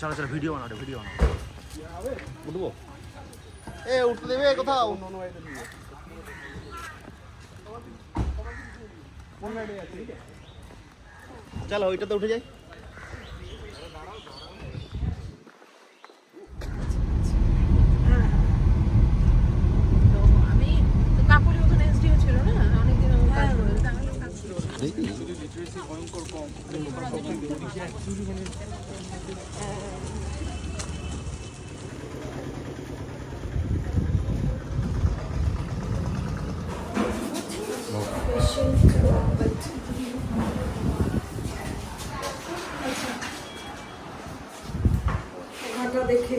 চলো চলো ভিডিও বানাও ভিডিও বানাও। উঠবো? এ উঠতে দেবে কোথাও চলো ওইটাতে উঠে যাই। তো আমি তো দেখে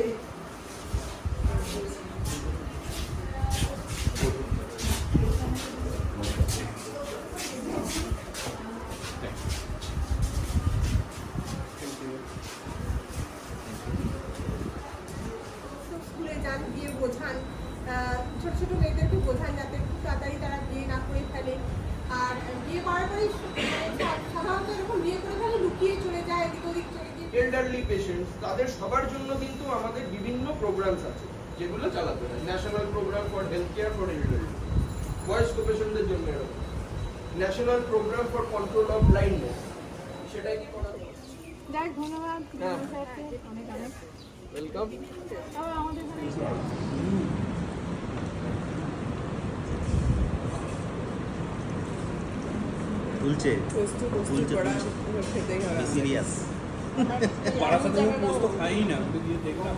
এল্ডারলি পেশেন্টস তাদের সবার জন্য কিন্তু আমাদের বিভিন্ন প্রোগ্রামস আছে যেগুলো চালাতে হয়। National programme for health care for elderly বয়স্ক পেশেন্টদের জন্য এরকম। National programme for control of blindness সেটাই কি করা যাই ধন্যবাদ। অনেক অনেক ওয়েলকাম আমাদের এখানে তুলছে তুলছে। সিরিয়াস বারাসাতে আমি পোস্ত খাই না দিয়ে দেখলাম।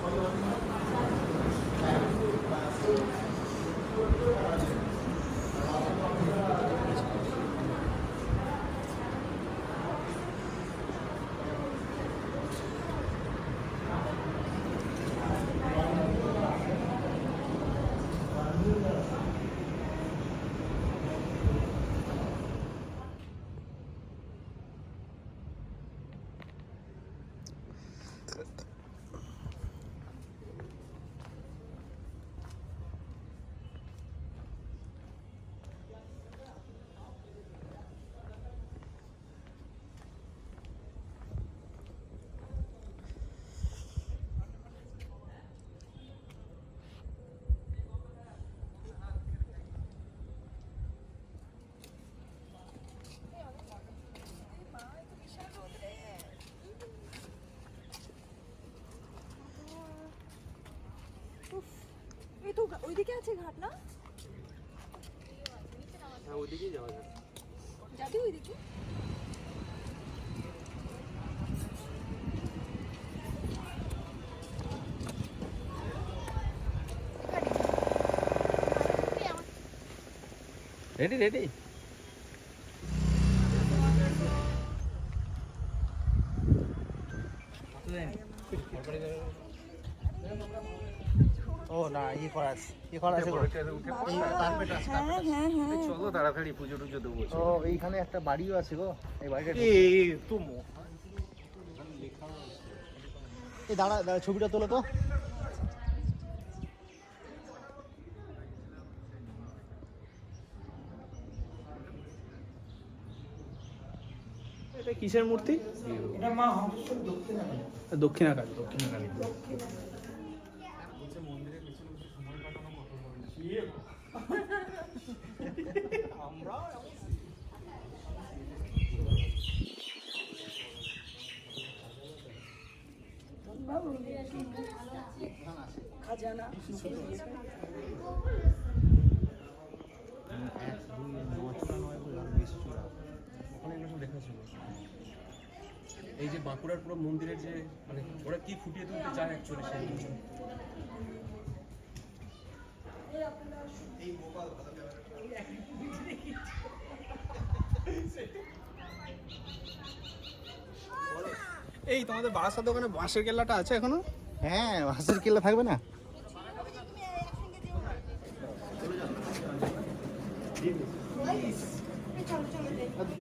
ওইদিকে আছে ঘাট না হ্যাঁ ওদিকেই যাওয়া যাবে যাবি ওইদিকে রেডি রেডি ও না ইয়ে করা আছে। ইয়ে করা আছে। এই আছে, carpet আছে। চলো তাড়াতাড়ি পুজো টুজো দেবো ও এইখানে একটা বাড়িও আছে গো এই বাড়িটা তো এই দাঁড়া দাঁড়া ছবিটা তোলো তো। এটা কিসের মূর্তি? এটা মা হংসের দক্ষিণা দক্ষিণাকালী। দক্ষিণাকালী। এই যে বাঁকুড়ার পুরো মন্দিরের যে মানে ওরা কি ফুটিয়ে তুলতে চায় অ্যাকচুয়ালি সেই এই তোমাদের বারাসাত দোকানে বাঁশের কেল্লাটা আছে এখনও? হ্যাঁ বাঁশের কেল্লা থাকবে না? Değil mi? Hayır. Hadi.